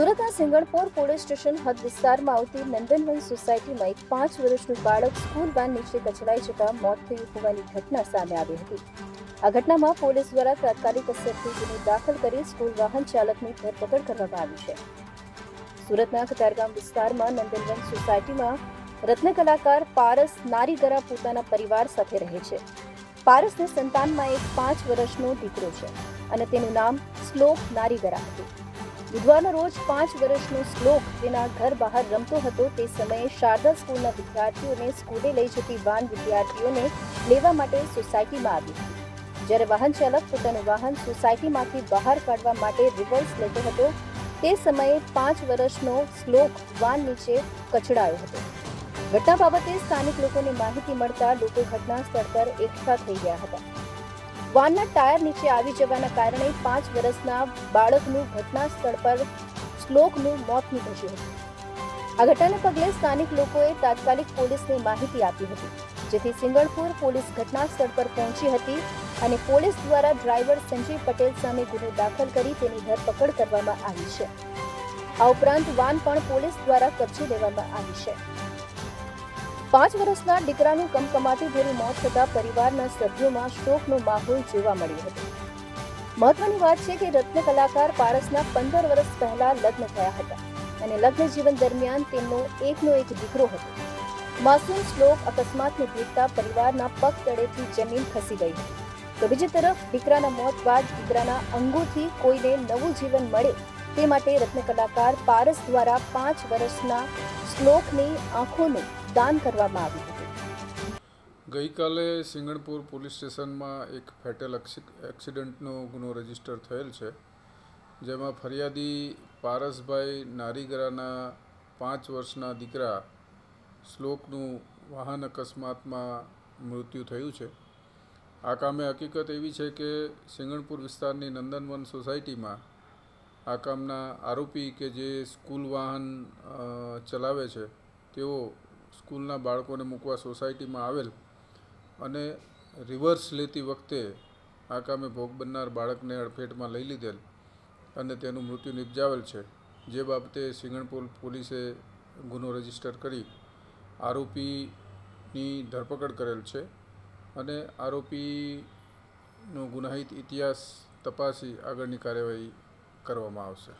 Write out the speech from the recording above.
Singanpor police station હદ વિસ્તારમાં આવતી નંદનવન સોસાયટીમાં એક પાંચ વર્ષનું બાળક સ્કૂલ વાન નીચે કચડાઈ જતા મોત થયું હોવાની ઘટના સામે આવી હતી. આ ઘટનામાં પોલીસ દ્વારા તાત્કાલિક અસરથી ગુનો દાખલ કરી સ્કૂલ વાહન ચાલકની ધરપકડ કરવામાં આવી છે. સુરતના કતારગામ વિસ્તારમાં નંદનવન સોસાયટીમાં રત્ન કલાકાર પારસ નારીગરા પોતાના પરિવાર સાથે રહે છે. પારસને સંતાનમાં એક પાંચ વર્ષનો દીકરો છે અને તેનું નામ શ્લોક નારીગરા હતું. બુધવારના રોજ પાંચ વર્ષનો શ્લોક તેના ઘર બહાર રમતો હતો તે સમયે શારદા સ્કૂલના વિદ્યાર્થીઓને સ્કૂલે લઈ જતી વાન વિદ્યાર્થીઓને લેવા માટે સોસાયટીમાં આવી જ્યારે વાહન ચાલક પોતાનું વાહન સોસાયટીમાંથી બહાર કાઢવા માટે રિવર્સ લેતો હતો, તે સમયે પાંચ વર્ષનો શ્લોક વાન નીચે કચડાયો હતો. ઘટના બાબતે સ્થાનિક લોકોને માહિતી મળતા લોકો ઘટના સ્થળ પર એકઠા થઈ ગયા હતા. વાનના ટાયર નીચે આવી જવાના કારણે પાંચ વર્ષના બાળકનું ઘટના સ્થળ પર શ્લોકનું મોત નીપજ્યું હતું. આ ઘટનાને પગલે સ્થાનિક લોકોએ તાત્કાલિક પોલીસને માહિતી આપી હતી, જેથી સિંગળપુર પોલીસ ઘટના સ્થળ પર પહોંચી હતી અને પોલીસ દ્વારા ડ્રાઈવર સંજય પટેલ સામે ગુનો દાખલ કરી તેની ધરપકડ કરવામાં આવી છે. આ ઉપરાંત વાન પણ પોલીસ દ્વારા કબજે લેવામાં આવી છે. પાંચ વર્ષના દીકરાનું કમકમાટી ભર્યું મોત થતાં પરિવારના સભ્યોમાં શોકનો માહોલ જોવા મળ્યો હતો. મહત્વની વાત છે કે રત્ન કલાકાર પારસના પંદર વર્ષ પહેલા લગ્ન થયા હતા અને લગ્ન જીવન દરમિયાન તેમનો એકનો એક દીકરો હતો. માસૂમ શ્લોક અકસ્માતને ભેટતા પરિવારના પગ તળેથી જમીન ખસી ગઈ હતી. તો બીજી તરફ દીકરાના મોત બાદ દીકરાના અંગોથી કોઈને નવું જીવન મળે તે માટે રત્ન કલાકાર પારસ દ્વારા પાંચ વર્ષના શ્લોકની આંખોનું દાન કરવામાં આવ્યું હતું. ગઈકાલે સિંગણપુર પોલીસ સ્ટેશનમાં એક ફેટલ એક્સિડન્ટનો ગુનો રજિસ્ટર થયેલ છે, જેમાં ફરિયાદી પારસભાઈ નારીગરાના પાંચ વર્ષના દીકરા શ્લોકનું વાહન અકસ્માતમાં મૃત્યુ થયું છે. આ કામે હકીકત એવી છે કે સિંગણપુર વિસ્તારની નંદનવન સોસાયટીમાં આ કામના આરોપી કે જે સ્કૂલ વાહન ચલાવે છે, તેઓ સ્કૂલના બાળકોને મૂકવા સોસાયટીમાં આવેલ અને રિવર્સ લેતી વખતે આ કામે ભોગ બનનાર બાળકને અડફેટમાં લઈ લીધેલ અને તેનું મૃત્યુ નિપજાવેલ છે. જે બાબતે સિંગણપુર પોલીસે ગુનો રજિસ્ટર કરી આરોપીની ધરપકડ કરેલ છે અને આરોપીનો ગુનાહિત ઇતિહાસ તપાસી આગળની કાર્યવાહી કરવામાં આવશે.